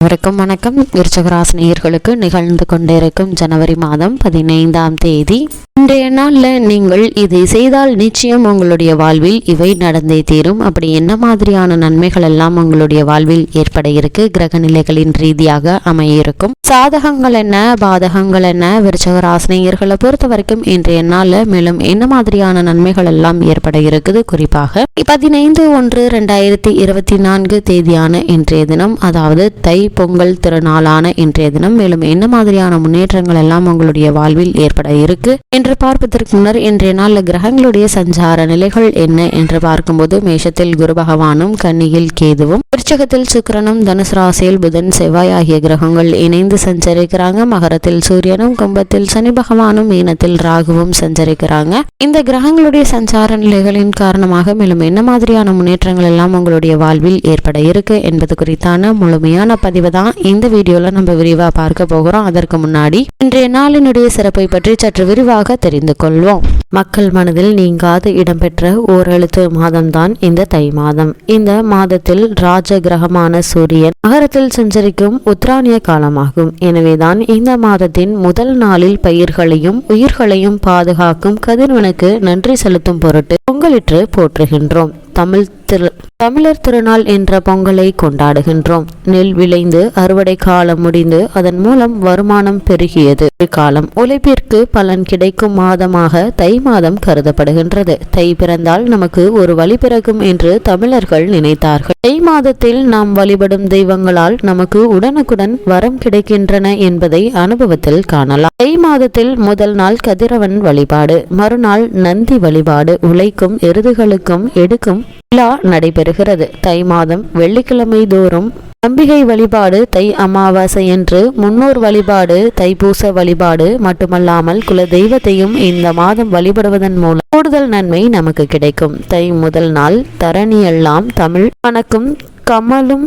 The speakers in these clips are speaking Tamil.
அனைவருக்கும் வணக்கம். விருச்சகராசினியர்களுக்கு நிகழ்ந்து கொண்டிருக்கும் ஜனவரி மாதம் பதினைந்தாம் தேதி. இன்றைய நாளில் நீங்கள் இதை செய்தால் நிச்சயம் உங்களுடைய வாழ்வில் இவை நடந்தே தீரும். அப்படி என்ன மாதிரியான நன்மைகள் எல்லாம் உங்களுடைய வாழ்வில் ஏற்பட இருக்கு? கிரக நிலைகளின் ரீதியாக அமைய இருக்கும் சாதகங்கள் என்ன? பாதகங்கள் என்ன? விருச்சகராசினியர்களை பொறுத்த வரைக்கும் இன்றைய நாளில் மேலும் என்ன மாதிரியான நன்மைகள் எல்லாம் ஏற்பட இருக்குது? குறிப்பாக பதினைந்து ஒன்று ரெண்டாயிரத்தி இருபத்தி நான்கு தேதியான இன்றைய தினம் அதாவது தை பொங்கல் திருநாளான இன்றைய தினம். மேலும் என்ன மாதிரியான முன்னேற்றங்கள் எல்லாம் உங்களுடைய வாழ்வில் ஏற்பட இருக்கு என்று பார்ப்பதற்கு முன்னர் இன்றைய நாளில் கிரகங்களுடைய சஞ்சார நிலைகள் என்ன என்று பார்க்கும்போது மேஷத்தில் குரு பகவானும் கன்னியில் கேதுவும் விருச்சகத்தில் சுக்கிரனும் தனுசு ராசியில் புதன் செவ்வாய் ஆகிய கிரகங்கள் இணைந்து சஞ்சரிக்கிறாங்க. மகரத்தில் சூரியனும் கும்பத்தில் சனி பகவானும் மீனத்தில் ராகுவும் சஞ்சரிக்கிறாங்க. இந்த கிரகங்களுடைய சஞ்சார நிலைகளின் காரணமாக மேலும் என்ன மாதிரியான முன்னேற்றங்கள் எல்லாம் உங்களுடைய வாழ்வில் ஏற்பட இருக்கு என்பது குறித்தான முழுமையான பதிவு தான் இந்த வீடியோவில் நம்ம விரிவா பார்க்க போகிறோம். அதற்கு முன்னாடி இன்றைய நாளினுடைய சிறப்பை பற்றி சற்று விரிவாக தெரிந்து கொள்வோம். மக்கள் மனதில் நீங்காது இடம்பெற்ற ஓரெழுத்து மாதம்தான் இந்த தை மாதம். இந்த மாதத்தில் ராஜ கிரகமான சூரியன் நகரத்தில் சஞ்சரிக்கும் உத்ராணிய காலமாகும். எனவேதான் இந்த மாதத்தின் முதல் நாளில் பயிர்களையும் உயிர்களையும் பாதுகாக்கும் கதிர்வனுக்கு நன்றி செலுத்தும் பொருட்டு பொங்கலிற்று போற்றுகின்றோம். தமிழ் திரு தமிழர் திருநாள் என்ற பொங்கலை கொண்டாடுகின்றோம். நெல் விளைந்து அறுவடை காலம் முடிந்து அதன் மூலம் வருமானம் பெருகியது. காலம் உழைப்பிற்கு பலன் கிடைக்கும் மாதமாக தை மாதம் கருதப்படுகின்றது. தை பிறந்தால் நமக்கு ஒரு வழி பிறக்கும் என்று தமிழர்கள் நினைத்தார்கள். தை மாதத்தில் நாம் வழிபடும் தெய்வங்களால் நமக்கு உடனுக்குடன் வரம் கிடைக்கின்றன என்பதை அனுபவத்தில் காணலாம். தை மாதத்தில் முதல் நாள் கதிரவன் வழிபாடு மறுநாள் நந்தி வழிபாடு உழைக்கும் எருதுகளுக்கும் எடுக்கும் விழா நடைபெறுகிறது. தை மாதம் வெள்ளிக்கிழமை தோறும் அம்பிகை வழிபாடு தை அமாவாசை என்று முன்னோர் வழிபாடு தைப்பூச வழிபாடு மட்டுமல்லாமல் குல தெய்வத்தையும் இந்த மாதம் வழிபடுவதன் மூலம் கூடுதல் நன்மை நமக்கு கிடைக்கும். தை முதல் நாள் தரணி எல்லாம் தமிழ் வணக்கம். கமலும்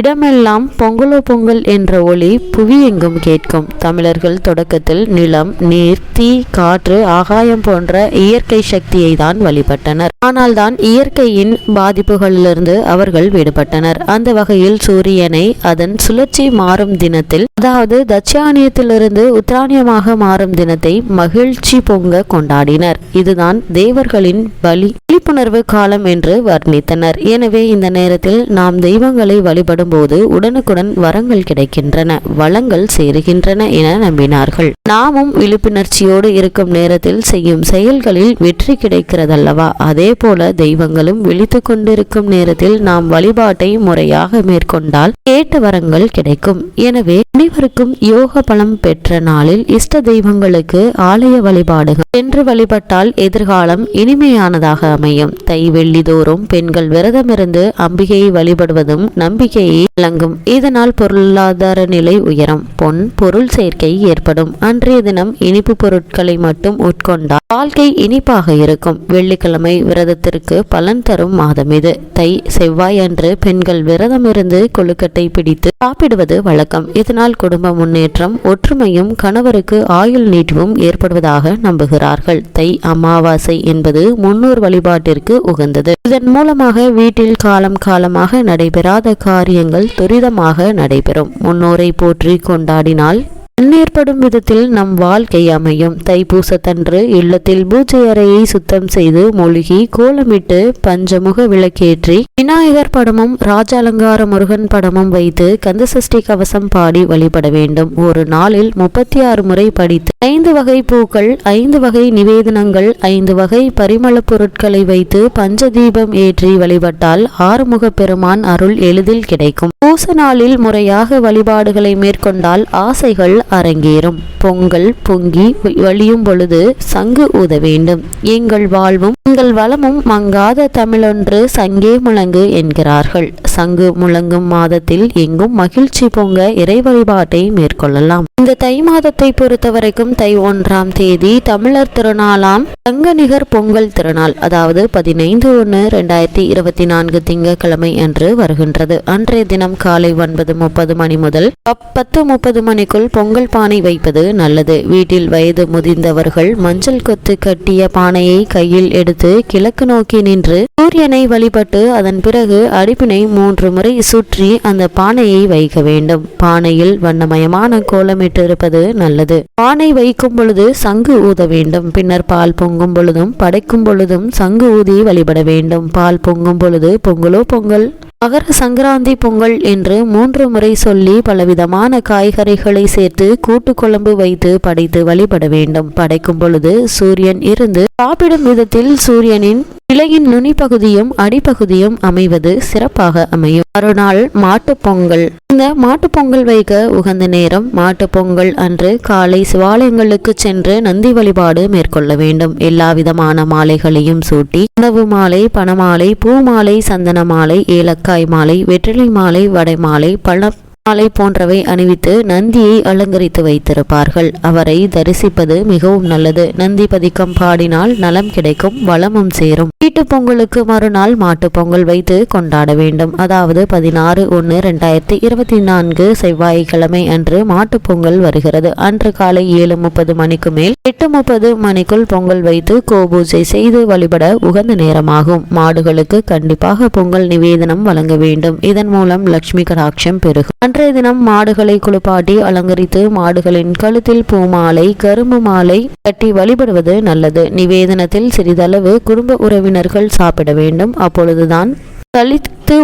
இடமெல்லாம் பொங்கலோ பொங்கல் என்ற ஒளி புவியெங்கும் கேட்கும். தமிழர்கள் தொடக்கத்தில் நிலம் நீர் தீ காற்று ஆகாயம் போன்ற இயற்கை சக்தியை தான் வழிபட்டனர். ஆனால் தான் இயற்கையின் பாதிப்புகளிலிருந்து அவர்கள் விடுபட்டனர். அந்த வகையில் சூரியனை அதன் சுழற்சி மாறும் தினத்தில் அதாவது தட்சியானியத்திலிருந்து உத்ராணியமாக மாறும் தினத்தை மகிழ்ச்சி பொங்க கொண்டாடினர். இதுதான் தேவர்களின் பலி விழிப்புணர்வு காலம் என்று வர்ணித்தனர். எனவே இந்த நேரத்தில் நாம் தெய்வங்களை வழிபடும் போது உடனுக்குடன் வரங்கள் கிடைக்கின்றன வளங்கள் சேருகின்றன என நம்பினார்கள். நாமும் விழிப்புணர்ச்சியோடு இருக்கும் நேரத்தில் செய்யும் செயல்களில் வெற்றி கிடைக்கிறதல்லவா? அதே போல தெய்வங்களும் விழித்து கொண்டிருக்கும் நேரத்தில் நாம் வழிபாட்டை முறையாக மேற்கொண்டால் கேட்ட வரங்கள் கிடைக்கும். எனவே அனைவருக்கும் யோக பலம் பெற்ற நாளில் இஷ்ட தெய்வங்களுக்கு ஆலய வழிபாடுகள் சென்று வழிபட்டால் எதிர்காலம் இனிமையானதாக அமையும். தை வெள்ளிதோறும் பெண்கள் விரதமிருந்து அம்பிகையை வழிபடுவதும் நம்பிக்கையை விளங்கும் இதனால் பொருளாதார நிலை உயரும். பொன் பொருள் சேர்க்கை ஏற்படும். அன்றைய தினம் இனிப்பு பொருட்களை மட்டும் உட்கொண்டால் வாழ்க்கை இனிப்பாக இருக்கும். வெள்ளிக்கிழமை விரதத்திற்கு பலன் தரும் மாதம் இது. தை செவ்வாய் அன்று பெண்கள் விரதமிருந்து கொழுக்கட்டை பிடித்து சாப்பிடுவது வழக்கம். இதனால் குடும்ப முன்னேற்றம் ஒற்றுமையும் கணவருக்கு ஆயுள் நீட்டிவும் ஏற்படுவதாக நம்புகிறார்கள். தை அமாவாசை என்பது முன்னோர் வழிபாட்டிற்கு உகந்தது. இதன் மூலமாக வீட்டில் காலம் காலமாக நடைபெறாத காரியங்கள் துரிதமாக நடைபெறும். முன்னோரை போற்றி கொண்டாடினால் ஏற்படும் விதத்தில் நம் வாழ்க்கை அமையும். தைப்பூசத்தன்று இல்லத்தில் பூஜை அறையை சுத்தம் செய்து மூழ்கி கோலமிட்டு பஞ்சமுக விளக்கேற்றி விநாயகர் படமும் ராஜாலங்கார முருகன் படமும் வைத்து கந்தசஷ்டி கவசம் பாடி வழிபட வேண்டும். ஒரு நாளில் முப்பத்தி ஆறு முறை படித்து ஐந்து வகை பூக்கள் ஐந்து வகை நிவேதனங்கள் ஐந்து வகை பரிமள பொருட்களை வைத்து பஞ்சதீபம் ஏற்றி வழிபட்டால் ஆறுமுக பெருமான் அருள் எளிதில் கிடைக்கும். பூச நாளில் முறையாக வழிபாடுகளை மேற்கொண்டால் ஆசைகள் அரங்கேறும். பொங்கல் பொங்கி வழியும் பொழுது சங்கு ஊத வேண்டும். எங்கள் வாழ்வும் எங்கள் வளமும் மங்காத தமிழொன்று சங்கே முழங்கு என்கிறார்கள். சங்கு முழங்கும் மாதத்தில் எங்கும் மகிழ்ச்சி பொங்க இறை வழிபாட்டை மேற்கொள்ளலாம். இந்த தை மாதத்தை பொறுத்தவரைக்கும் தை ஒன்றாம் தேதி தமிழர் திருநாளாம் தங்கநிகர் பொங்கல் திருநாள் அதாவது பதினைந்து ஒன்று ரெண்டாயிரத்தி இருபத்தி நான்கு திங்கட்கிழமை அன்று வருகின்றது. அன்றைய தினம் காலை ஒன்பது முப்பது மணி முதல் பத்து முப்பது மணிக்குள் பொங்கல் பானை வைப்பது நல்லது. வீட்டில் வயது முதிர்ந்தவர்கள் மஞ்சள் கொத்து கட்டிய பானையை கையில் எடுத்து எடுத்து கிழக்கு நோக்கி நின்று சூரியனை வழிபட்டு அதன் பிறகு அடுப்பினை மூன்று முறை சுற்றி அந்த பானையை வைக்க வேண்டும். பானையில் வண்ணமயமான கோலமிட்டிருப்பது நல்லது. பானை வைக்கும் பொழுது சங்கு ஊத வேண்டும். பின்னர் பால் பொங்கும் பொழுதும் படைக்கும் பொழுதும் சங்கு ஊதி வழிபட வேண்டும். பால் பொங்கும் பொழுது பொங்கலோ பொங்கல் மகர சங்கராந்தி பொங்கல் என்று மூன்று முறை சொல்லி பலவிதமான காய்கறிகளை சேர்த்து கூட்டு குழம்பு வைத்து படைத்து வழிபட வேண்டும். படைக்கும் பொழுது சூரியன் இருந்து சாப்பிடும் விதத்தில் சூரியனின் இலையின் நுனிப்பகுதியும் அடிப்பகுதியும் அமைவது சிறப்பாக அமையும். மறுநாள் மாட்டுப் பொங்கல். இந்த மாட்டுப்பொங்கல் வைக்க உகந்த நேரம் மாட்டுப் பொங்கல் அன்று காலை சிவாலயங்களுக்கு சென்று நந்தி வழிபாடு மேற்கொள்ள வேண்டும். எல்லா விதமான மாலைகளையும் சூட்டி உணவு மாலை பணமாலை பூ மாலை சந்தன மாலை ஏலக்காய் மாலை வெற்றிலை மாலை வடை மாலை பழ மாலை போன்றவை அணிவித்து நந்தியை அலங்கரித்து வைத்திருப்பார்கள். அவரை தரிசிப்பது மிகவும் நல்லது. நந்தி பதிக்கம் பாடினால் நலம் கிடைக்கும் வளமும் சேரும். வீட்டு பொங்கலுக்கு மறுநாள் மாட்டுப் பொங்கல் வைத்து கொண்டாட வேண்டும். அதாவது பதினாறு ஒன்று ரெண்டாயிரத்தி இருபத்தி நான்கு செவ்வாய்க்கிழமை அன்று மாட்டுப் பொங்கல் வருகிறது. அன்று காலை ஏழு முப்பது மணிக்கு மேல் எட்டு முப்பது மணிக்குள் பொங்கல் வைத்து கோபூஜை செய்து வழிபட உகந்த நேரமாகும். மாடுகளுக்கு கண்டிப்பாக பொங்கல் நிவேதனம் வழங்க வேண்டும். இதன் மூலம் லட்சுமி கடாட்சம் பெருகும். அன்றைய தினம் மாடுகளை குளிப்பாட்டி அலங்கரித்து மாடுகளின் கழுத்தில் பூமாலை கரும்பு மாலை கட்டி வழிபடுவது நல்லது. நிவேதனத்தில் சிறிதளவு குடும்ப உறவினர்கள் சாப்பிட வேண்டும். அப்பொழுதுதான் கழித்து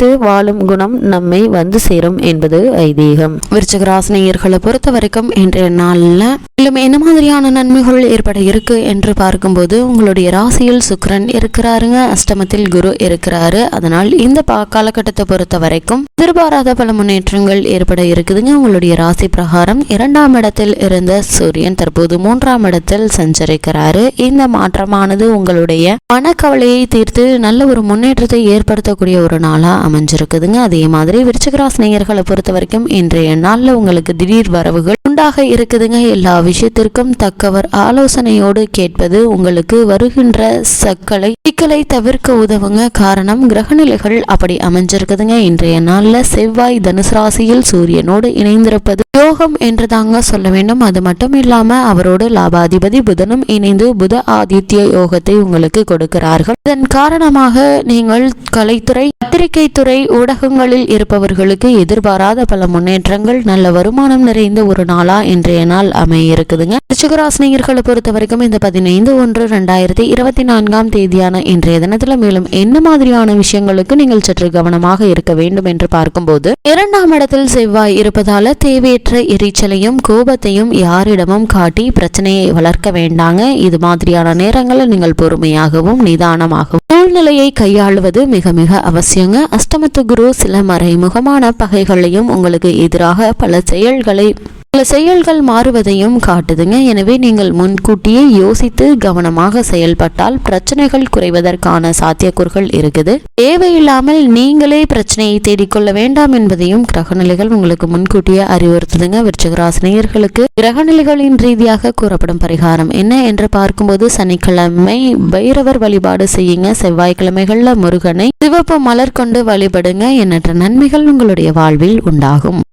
உழைத்து வாழும் குணம் நம்மை வந்து சேரும் என்பது ஐதீகம். விருச்சகராசினியர்களை பொறுத்த வரைக்கும் இன்றைய நாளில் மேலும் என்ன மாதிரியான நன்மைகள் ஏற்பட இருக்கு என்று பார்க்கும்போது உங்களுடைய ராசியில் சுக்கரன் இருக்கிறாருங்க அஷ்டமத்தில் குரு இருக்கிறாரு. அதனால் இந்த பா காலகட்டத்தை பொறுத்த வரைக்கும் எதிர்பாராத பல முன்னேற்றங்கள் ஏற்பட இருக்குதுங்க. உங்களுடைய ராசி பிரகாரம் இரண்டாம் இடத்தில் இருந்த சூரியன் தற்போது மூன்றாம் இடத்தில் சஞ்சரிக்கிறாரு. இந்த மாற்றமானது உங்களுடைய மனக்கவலையை தீர்த்து நல்ல ஒரு முன்னேற்றத்தை ஏற்படுத்தக்கூடிய ஒரு நாளா அமைஞ்சிருக்குதுங்க. அதே மாதிரி விருச்சகராசி நேயர்களை பொறுத்த வரைக்கும் இன்றைய நாளில் உங்களுக்கு திடீர் வரவுகள் உண்டாக இருக்குதுங்க. எல்லா விஷயத்திற்கும் தக்கவர் ஆலோசனையோடு கேட்பது உங்களுக்கு வருகின்ற சக்களை சிக்கலை தவிர்க்க உதவுங்க. காரணம் கிரகநிலைகள் அப்படி அமைஞ்சிருக்குதுங்க. இன்றைய நாளில் செவ்வாய் தனுசு ராசியில் சூரியனோடு இணைந்திருப்பது யோகம் என்று தாங்க சொல்ல வேண்டும். அது மட்டும் இல்லாம அவரோடு லாபாதிபதி புதனும் இணைந்து புத ஆதித்ய யோகத்தை உங்களுக்கு கொடுக்கிறார்கள். இதன் காரணமாக நீங்கள் கலைத்துறை பத்திரிகை தொழில்துறை ஊடகங்களில் இருப்பவர்களுக்கு எதிர்பாராத பல முன்னேற்றங்கள் நல்ல வருமானம் நிறைந்த ஒரு நாளா இன்றைய நாள் அமைய இருக்குதுங்க ரிஷகராசினியர்களை பொறுத்த வரைக்கும் இந்த பதினைந்து ஒன்று ரெண்டாயிரத்தி இருபத்தி நான்காம் தேதியான இன்றைய தினத்துல மேலும் என்ன மாதிரியான விஷயங்களுக்கு நீங்கள் சற்று கவனமாக இருக்க வேண்டும் என்று பார்க்கும்போது இரண்டாம் இடத்தில் செவ்வாய் இருப்பதால தேவையற்ற எரிச்சலையும் கோபத்தையும் யாரிடமும் காட்டி பிரச்சனையை வளர்க்க வேண்டாங்க. இது மாதிரியான நேரங்களில் நீங்கள் பொறுமையாகவும் நிதானமாகவும் சூழ்நிலையை கையாளுவது மிக மிக அவசியங்க. அஷ்டமத்து குரு சில மறைமுகமான பகைகளையும் உங்களுக்கு எதிராக பல செயல்களை சில செயல்கள் மாறுவதையும் காட்டுதுங்க. எனவே நீங்கள் முன்கூட்டியே யோசித்து கவனமாக செயல்பட்டால் பிரச்சனைகள் குறைவதற்கான சாத்தியக்கூறுகள் இருக்குது. தேவையில்லாமல் நீங்களே பிரச்சனையை தேடிக்கொள்ள வேண்டாம் என்பதையும் கிரகநிலைகள் உங்களுக்கு முன்கூட்டியே அறிவுறுத்துதுங்க. விருச்சகராசினியர்களுக்கு கிரகநிலைகளின் ரீதியாக கூறப்படும் பரிகாரம் என்ன என்று பார்க்கும்போது சனிக்கிழமை பைரவர் வழிபாடு செய்யுங்க. செவ்வாய்க்கிழமைகள்ல முருகனை சிவப்பு மலர் கொண்டு வழிபடுங்க. எண்ணற்ற நன்மைகள் உங்களுடைய வாழ்வில் உண்டாகும்.